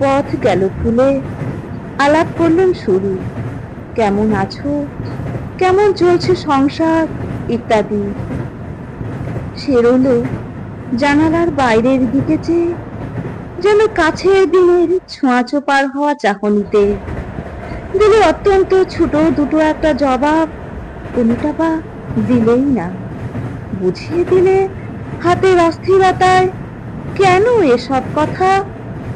পথ গেল খুলে, আলাপ করলেন শুরু কেমন আছো? কেমন চলছে সংসার? ইত্যাদি। সে রইল জানালার বাইরের দিকে চেয়ে যেন কাছের দিনের ছোঁয়াচো পার হওয়া চাহনিতে। দিলে অত্যন্ত ছোট দুটো একটা জবাব, কোনটা বা দিলেই না। বুঝিয়ে দিলে হাতের অস্থিরতায় কেন এসব কথা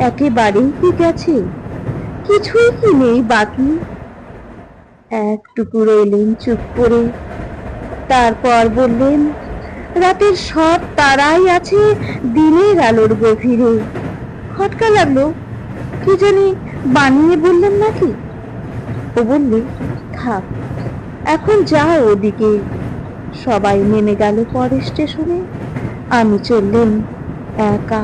একেবারেই কি গেছে? কিছুই কি নেই বাকি? একটুকু রইলেন চুপ করে। তারপর বললেন, রাতের সব তারাই আছে দিনের আলোর গভীরে। খটকা লাগল। কি জানি বানিয়ে বললেন নাকি? ও বললে, থাক, এখন যাও ওদিকে। সবাই নেমে গেল পরের স্টেশনে। আমি চললেন একা।